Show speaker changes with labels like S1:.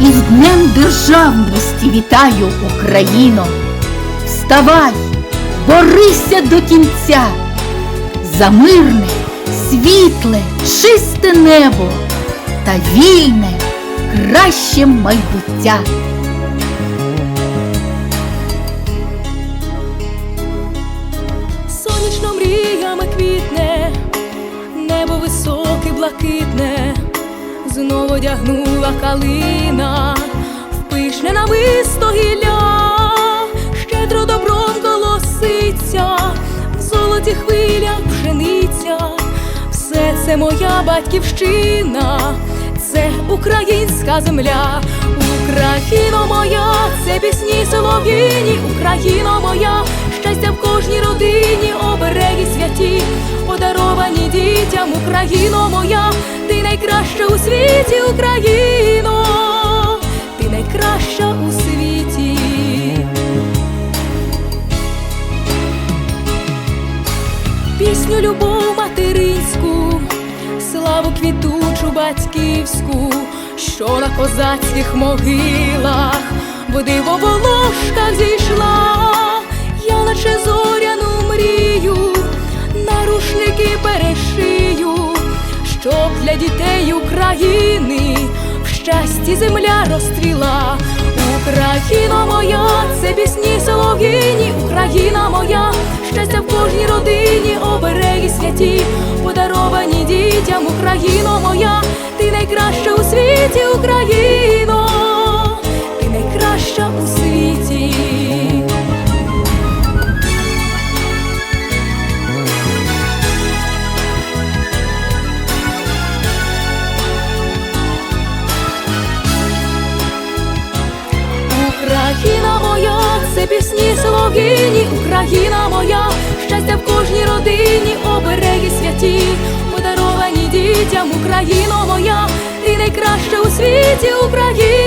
S1: із Днем Державності вітаю, Україно! Вставай, борися до кінця за мирне, світле, чисте небо та вільне, краще майбуття.
S2: Сонячно мріями квітне, небо високе, блакитне, знов одягнула калина, в пишне нависто гілля, щедро добром колоситься, в золоті хвилях пшениця, все це моя батьківщина, це українська земля, Україно моя, це пісні солов'їні, Україно моя, щастя в кожній родині, обереги святі, подаровані дітям, Україно моя, найкраща у світі, Україно, ти найкраща у світі. пісню любов материнську, славу квітучу батьківську, що на козацьких могилах, в диво волошках зійшла, дітей України. В щасті земля розстріла, Україна моя, це пісні солов'їні, Україна моя, щастя в кожній родині, обереги святі, солов'їні, Україна моя, щастя в кожній родині, обереги святі, подаровані дітям, Україно моя, ти найкраща у світі, Україна.